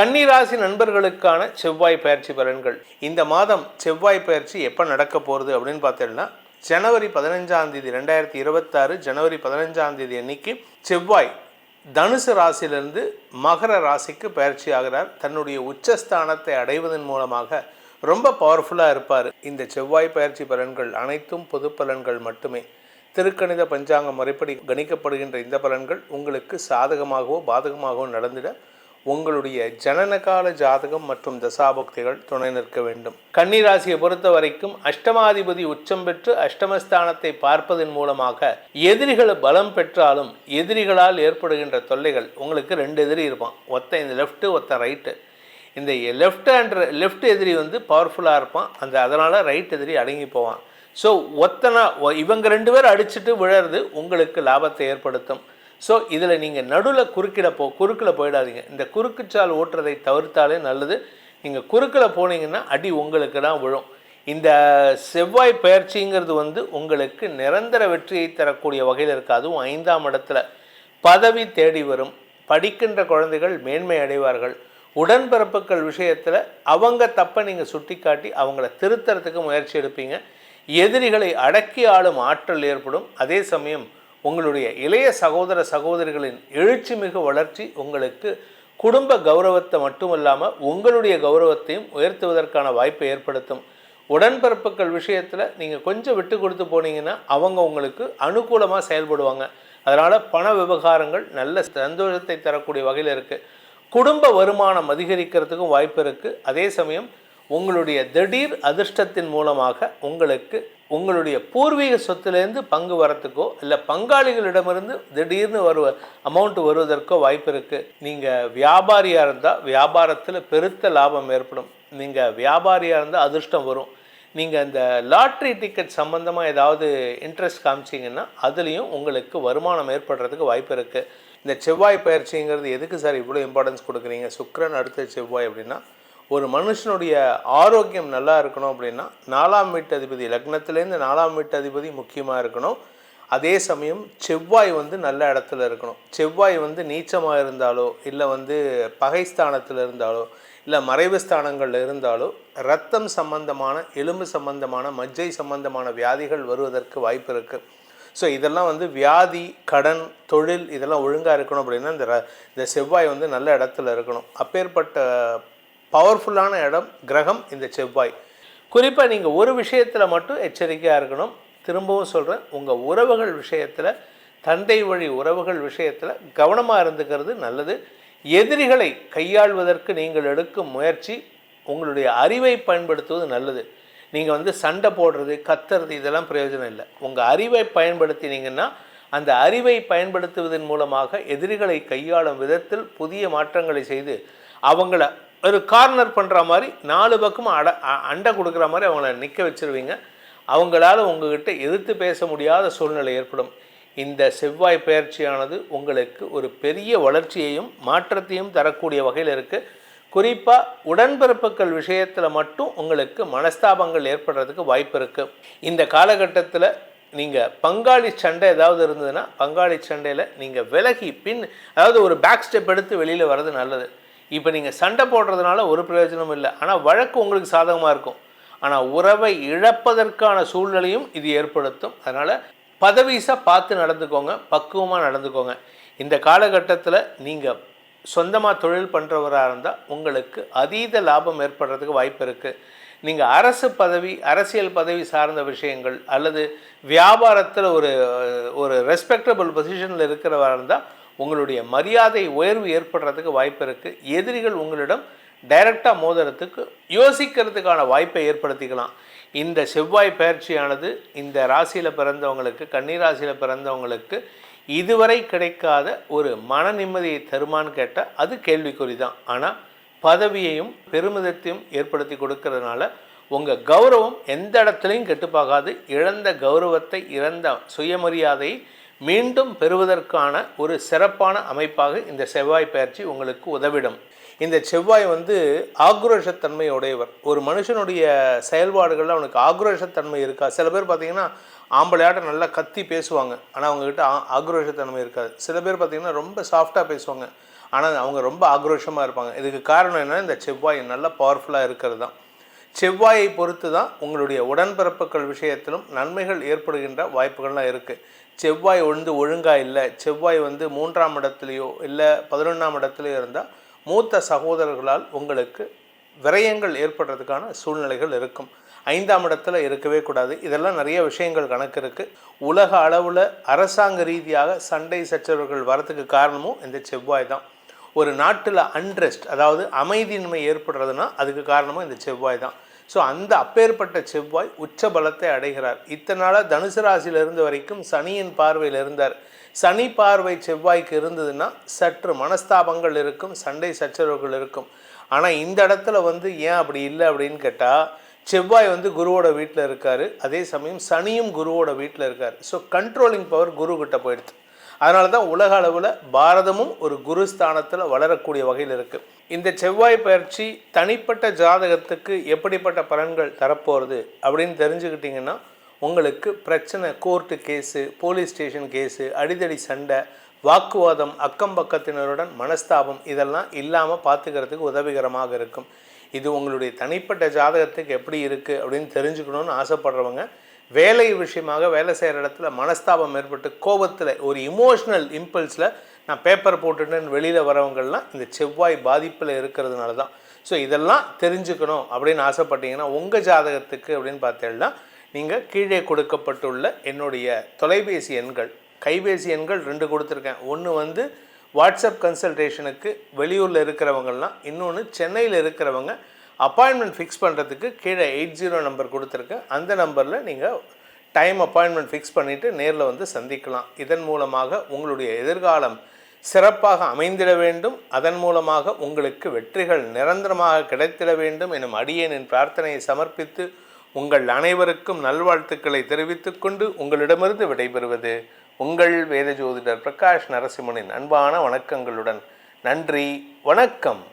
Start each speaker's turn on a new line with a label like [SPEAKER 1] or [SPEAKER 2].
[SPEAKER 1] கன்னிராசி நண்பர்களுக்கான செவ்வாய் பயிற்சி பலன்கள். இந்த மாதம் செவ்வாய் பயிற்சி எப்போ நடக்க போகிறது அப்படின்னு பார்த்தீங்கன்னா ஜனவரி பதினஞ்சாம் தேதி ரெண்டாயிரத்தி இருபத்தாறு ஜனவரி பதினஞ்சாம் தேதி அன்னைக்கு செவ்வாய் தனுசு ராசியிலிருந்து மகர ராசிக்கு பயிற்சி ஆகிறார். தன்னுடைய உச்சஸ்தானத்தை அடைவதன் மூலமாக ரொம்ப பவர்ஃபுல்லாக இருப்பார். இந்த செவ்வாய் பயிற்சி பலன்கள் அனைத்தும் பொது பலன்கள் மட்டுமே. திருக்கணித பஞ்சாங்கம் முறைப்படி கணிக்கப்படுகின்ற இந்த பலன்கள் உங்களுக்கு சாதகமாகவோ பாதகமாகவோ நடந்திட உங்களுடைய ஜனனகால ஜாதகம் மற்றும் தசாபக்திகள் துணை நிற்க வேண்டும். கன்னிராசியை பொறுத்த வரைக்கும் அஷ்டமாதிபதி உச்சம் பெற்று அஷ்டமஸ்தானத்தை பார்ப்பதன் மூலமாக எதிரிகள் பலம் பெற்றாலும் எதிரிகளால் ஏற்படுகின்ற தொல்லைகள் உங்களுக்கு ரெண்டு எதிரி இருப்பான். ஒத்த இந்த லெஃப்ட்டு ஒத்த ரைட்டு இந்த லெஃப்ட் ஹேண்ட் லெஃப்ட் எதிரி வந்து பவர்ஃபுல்லாக இருப்பான். அந்த அதனால் ரைட் எதிரி அடங்கி போவான். ஸோ ஒத்தனா இவங்க ரெண்டு பேரும் அடிச்சுட்டு விழறது உங்களுக்கு லாபத்தை ஏற்படுத்தும். ஸோ இதில் நீங்கள் நடுவில் குறுக்கிட போ குறுக்கில் போயிடாதீங்க. இந்த குறுக்குச்சால் ஓட்டுறதை தவிர்த்தாலே நல்லது. நீங்கள் குறுக்கில் போனீங்கன்னா அடி உங்களுக்கு தான் விழும். இந்த செவ்வாய் பயிற்சிங்கிறது வந்து உங்களுக்கு நிரந்தர வெற்றியை தரக்கூடிய வகையில் இருக்குது. அதுவும் ஐந்தாம் இடத்துல பதவி தேடி வரும். படிக்கின்ற குழந்தைகள் மேன்மை அடைவார்கள். உடன்பிறப்புகள் விஷயத்தில் அவங்க தப்பை நீங்கள் சுட்டிக்காட்டி அவங்கள திருத்தறதுக்கு முயற்சி எடுப்பீங்க. எதிரிகளை அடக்கி ஆளும் ஆற்றல் ஏற்படும். அதே சமயம் உங்களுடைய இளைய சகோதர சகோதரிகளின் எழுச்சி மிகு வளர்ச்சி உங்களுக்கு குடும்ப கௌரவத்தை மட்டுமல்லாமல் உங்களுடைய கௌரவத்தையும் உயர்த்துவதற்கான வாய்ப்பை ஏற்படுத்தும். உடன்பிறப்புகள் விஷயத்தில் நீங்கள் கொஞ்சம் விட்டு கொடுத்து போனீங்கன்னா அவங்க உங்களுக்கு அனுகூலமாக செயல்படுவாங்க. அதனால் பண விவகாரங்கள் நல்ல சந்தோஷத்தை தரக்கூடிய வகையில் இருக்குது குடும்ப வருமானம் அதிகரிக்கிறதுக்கும் வாய்ப்பு இருக்குது அதே சமயம் உங்களுடைய திடீர் அதிர்ஷ்டத்தின் மூலமாக உங்களுக்கு உங்களுடைய பூர்வீக சொத்துலேருந்து பங்கு வரத்துக்கோ இல்லை பங்காளிகளிடமிருந்து திடீர்னு வருவ அமௌண்ட் வருவதற்கோ வாய்ப்பு இருக்குது நீங்கள் வியாபாரியாக இருந்தால் வியாபாரத்தில் பெருத்த லாபம் ஏற்படும். நீங்கள் வியாபாரியாக இருந்தால் அதிர்ஷ்டம் வரும். நீங்கள் இந்த லாட்ரி டிக்கெட் சம்மந்தமாக ஏதாவது இன்ட்ரெஸ்ட் காமிச்சிங்கன்னா அதுலேயும் உங்களுக்கு வருமானம் ஏற்படுறதுக்கு வாய்ப்பு இருக்குது இந்த செவ்வாய் பயிற்சிங்கிறது எதுக்கு சார் இவ்வளோ இம்பார்ட்டன்ஸ் கொடுக்குறீங்க? சுக்கரன் அடுத்த செவ்வாய் அப்படின்னா ஒரு மனுஷனுடைய ஆரோக்கியம் நல்லா இருக்கணும் அப்படின்னா நாலாம் வீட்டு அதிபதி லக்னத்துலேருந்து நாலாம் வீட்டு அதிபதி முக்கியமாக இருக்கணும். அதே சமயம் செவ்வாய் வந்து நல்ல இடத்துல இருக்கணும். செவ்வாய் வந்து நீச்சமாக இருந்தாலோ இல்லை வந்து பகைஸ்தானத்தில் இருந்தாலோ இல்லை மறைவு ஸ்தானங்களில் இருந்தாலோ ரத்தம் சம்பந்தமான எலும்பு சம்பந்தமான மஜ்ஜை சம்பந்தமான வியாதிகள் வருவதற்கு வாய்ப்பு இருக்குது ஸோ இதெல்லாம் வந்து வியாதி கடன் தொழில் இதெல்லாம் ஒழுங்காக இருக்கணும் அப்படின்னா இந்த ர- இந்த செவ்வாய் வந்து நல்ல இடத்துல இருக்கணும். அப்பேற்பட்ட பவர்ஃபுல்லான இடம் கிரகம் இந்த செவ்வாய். குறிப்பாக நீங்கள் ஒரு விஷயத்தில் மட்டும் எச்சரிக்கையாக இருக்கணும். திரும்பவும் சொல்கிறேன் உங்கள் உறவுகள் விஷயத்தில் தந்தை வழி உறவுகள் விஷயத்தில் கவனமாக இருந்துக்கிறது நல்லது. எதிரிகளை கையாள்வதற்கு நீங்கள் எடுக்கும் முயற்சி உங்களுடைய அறிவை பயன்படுத்துவது நல்லது. நீங்கள் வந்து சண்டை போடுறது கத்துறது இதெல்லாம் பிரயோஜனம் இல்லை. உங்கள் அறிவை பயன்படுத்தினீங்கன்னா அந்த அறிவை பயன்படுத்துவதன் மூலமாக எதிரிகளை கையாளும் விதத்தில் புதிய மாற்றங்களை செய்து அவங்கள ஒரு கார்னர் பண்ணுற மாதிரி நாலு பக்கமும் அட அண்டை கொடுக்குற மாதிரி அவங்கள நிற்க வச்சிருவீங்க. அவங்களால உங்ககிட்ட எதிர்த்து பேச முடியாத சூழ்நிலை ஏற்படும். இந்த செவ்வாய் பயிற்சியானது உங்களுக்கு ஒரு பெரிய வளர்ச்சியையும் மாற்றத்தையும் தரக்கூடிய வகையில் இருக்குது குறிப்பாக உடன்பிறப்புகள் விஷயத்தில் மட்டும் உங்களுக்கு மனஸ்தாபங்கள் ஏற்படுறதுக்கு வாய்ப்பு இருக்குது இந்த காலகட்டத்தில் நீங்கள் பங்காளி சண்டை ஏதாவது இருந்ததுன்னா பங்காளி சண்டையில் நீங்கள் விலகி பின் அதாவது ஒரு பேக் ஸ்டெப் எடுத்து வெளியில் வர்றது நல்லது. இப்போ நீங்கள் சண்டை போடுறதுனால ஒரு பிரயோஜனமும் இல்லை. ஆனால் வழக்கு உங்களுக்கு சாதகமாக இருக்கும். ஆனால் உறவை இழப்பதற்கான சூழ்நிலையும் இது ஏற்படுத்தும். அதனால் பதவீசாக பார்த்து நடந்துக்கோங்க பக்குவமாக நடந்துக்கோங்க. இந்த காலகட்டத்தில் நீங்கள் சொந்தமாக தொழில் பண்ணுறவராக இருந்தால் உங்களுக்கு அதீத லாபம் ஏற்படுறதுக்கு வாய்ப்பு இருக்குது நீங்கள் அரசு பதவி அரசியல் பதவி சார்ந்த விஷயங்கள் அல்லது வியாபாரத்தில் ஒரு ஒரு ரெஸ்பெக்டபிள் பொசிஷனில் இருக்கிறவராக இருந்தால் உங்களுடைய மரியாதை உயர்வு ஏற்படுறதுக்கு வாய்ப்பு இருக்குது எதிரிகள் உங்களிடம் டைரக்டாக மோதுறதுக்கு யோசிக்கிறதுக்கான வாய்ப்பை ஏற்படுத்திக்கலாம். இந்த செவ்வாய் பயிற்சியானது இந்த ராசியில் பிறந்தவங்களுக்கு கன்னிராசியில் பிறந்தவங்களுக்கு இதுவரை கிடைக்காத ஒரு மன நிம்மதியை தருமான்னு கேட்டால் அது கேள்விக்குறி தான் ஆனால் பதவியையும் பெருமிதத்தையும் ஏற்படுத்தி கொடுக்கறதுனால உங்கள் கௌரவம் எந்த இடத்துலையும் கெட்டுப்பாகாது இழந்த கௌரவத்தை இழந்த சுயமரியாதையை மீண்டும் பெறுவதற்கான ஒரு சிறப்பான அமைப்பாக இந்த செவ்வாய் பயிற்சி உங்களுக்கு உதவிடும். இந்த செவ்வாய் வந்து ஆக்ரோஷத்தன்மை உடையவர் ஒரு மனுஷனுடைய செயல்பாடுகளில் அவனுக்கு ஆக்ரோஷத்தன்மை இருக்கா? சில பேர் பார்த்தீங்கன்னா ஆம்பளையாட்டம் நல்லா கத்தி பேசுவாங்க. ஆனால் அவங்கக்கிட்ட ஆ ஆக்ரோஷத்தன்மை இருக்காது. சில பேர் பார்த்தீங்கன்னா ரொம்ப சாஃப்டாக பேசுவாங்க. ஆனால் அவங்க ரொம்ப ஆக்ரோஷமாக இருப்பாங்க. இதுக்கு காரணம் என்னன்னா இந்த செவ்வாய் நல்ல பவர்ஃபுல்லாக இருக்கிறது தான். செவ்வாயை பொறுத்து தான் உங்களுடைய உடன்பிறப்புகள் விஷயத்திலும் நன்மைகள் ஏற்படுகின்ற வாய்ப்புகள்லாம் இருக்குது செவ்வாய் வந்து ஒழுங்காக இல்லை செவ்வாய் வந்து மூன்றாம் இடத்துலையோ இல்லை பதினொன்றாம் இடத்துலையோ இருந்தால் மூத்த சகோதரர்களால் உங்களுக்கு விரயங்கள் ஏற்படுறதுக்கான சூழ்நிலைகள் இருக்கும். ஐந்தாம் இடத்துல இருக்கவே கூடாது. இதெல்லாம் நிறைய விஷயங்கள் கணக்கு இருக்குது உலக அளவில் அரசாங்க ரீதியாக சண்டை சச்சரவுகள் வரத்துக்கு காரணமும் இந்த செவ்வாய் தான். ஒரு நாட்டில் அன்ரெஸ்ட் அதாவது அமைதியின்மை ஏற்படுறதுனா அதுக்கு காரணமாக இந்த செவ்வாய் தான். ஸோ அந்த அப்பேற்பட்ட செவ்வாய் உச்ச பலத்தை அடைகிறார். இத்தனை நாளாக தனுசு ராசியிலிருந்து வரைக்கும் சனியின் பார்வையில் இருந்தார். சனி பார்வை செவ்வாய்க்கு இருந்ததுன்னா சற்று மனஸ்தாபங்கள் இருக்கும் சண்டை சச்சரவுகள் இருக்கும். ஆனால் இந்த இடத்துல வந்து ஏன் அப்படி இல்லை அப்படின்னு கேட்டால் செவ்வாய் வந்து குருவோட வீட்டில் இருக்கார். அதே சமயம் சனியும் குருவோட வீட்டில் இருக்கார். ஸோ கண்ட்ரோலிங் பவர் குரு கிட்ட போயிடுது. அதனால தான் உலக அளவில் பாரதமும் ஒரு குரு ஸ்தானத்தில் வளரக்கூடிய வகையில் இருக்குது இந்த செவ்வாய் பயிற்சி தனிப்பட்ட ஜாதகத்துக்கு எப்படிப்பட்ட பலன்கள் தரப்போகிறது அப்படின்னு தெரிஞ்சுக்கிட்டிங்கன்னா உங்களுக்கு பிரச்சனை court case police station case அடிதடி சண்டை வாக்குவாதம் அக்கம் பக்கத்தினருடன் மனஸ்தாபம் இதெல்லாம் இல்லாமல் பார்த்துக்கிறதுக்கு உதவிகரமாக இருக்கும். இது உங்களுடைய தனிப்பட்ட ஜாதகத்துக்கு எப்படி இருக்குது அப்படின்னு தெரிஞ்சுக்கணும்னு ஆசைப்படுறவங்க வேலை விஷயமாக வேலை செய்கிற இடத்துல மனஸ்தாபம் ஏற்பட்டு கோபத்தில் ஒரு இமோஷனல் இம்பல்ஸில் நான் பேப்பர் போட்டுட்டேன்னு வெளியில் வரவங்கள்லாம் இந்த செவ்வாய் பாதிப்பில் இருக்கிறதுனால தான் ஸோ இதெல்லாம் தெரிஞ்சுக்கணும் அப்படின்னு ஆசைப்பட்டீங்கன்னா உங்கள் ஜாதகத்துக்கு அப்படின்னு பார்த்தீங்கன்னா நீங்கள் கீழே கொடுக்கப்பட்டுள்ள என்னுடைய தொலைபேசி எண்கள் கைபேசி எண்கள் ரெண்டு கொடுத்துருக்கேன். ஒன்று வந்து வாட்ஸ்அப் கன்சல்டேஷனுக்கு வெளியூரில் இருக்கிறவங்கலாம் இன்னொன்று சென்னையில் இருக்கிறவங்க அப்பாயின்மெண்ட் ஃபிக்ஸ் பண்ணுறதுக்கு கீழே எயிட் ஜீரோ நம்பர் கொடுத்துருக்கேன் அந்த நம்பரில் நீங்கள் டைம் அப்பாயின்மெண்ட் ஃபிக்ஸ் பண்ணிவிட்டு நேரில் வந்து சந்திக்கலாம். இதன் மூலமாக உங்களுடைய எதிர்காலம் சிறப்பாக அமைந்திட வேண்டும். அதன் மூலமாக உங்களுக்கு வெற்றிகள் நிரந்தரமாக கிடைத்திட வேண்டும் எனும் அடியேனின் பிரார்த்தனையை சமர்ப்பித்து உங்கள் அனைவருக்கும் நல்வாழ்த்துக்களை தெரிவித்துக் கொண்டு உங்களிடமிருந்து விடைபெறுவது உங்கள் வேத ஜோதிடர் பிரகாஷ் நரசிம்மனின் அன்பான வணக்கங்களுடன் நன்றி வணக்கம்.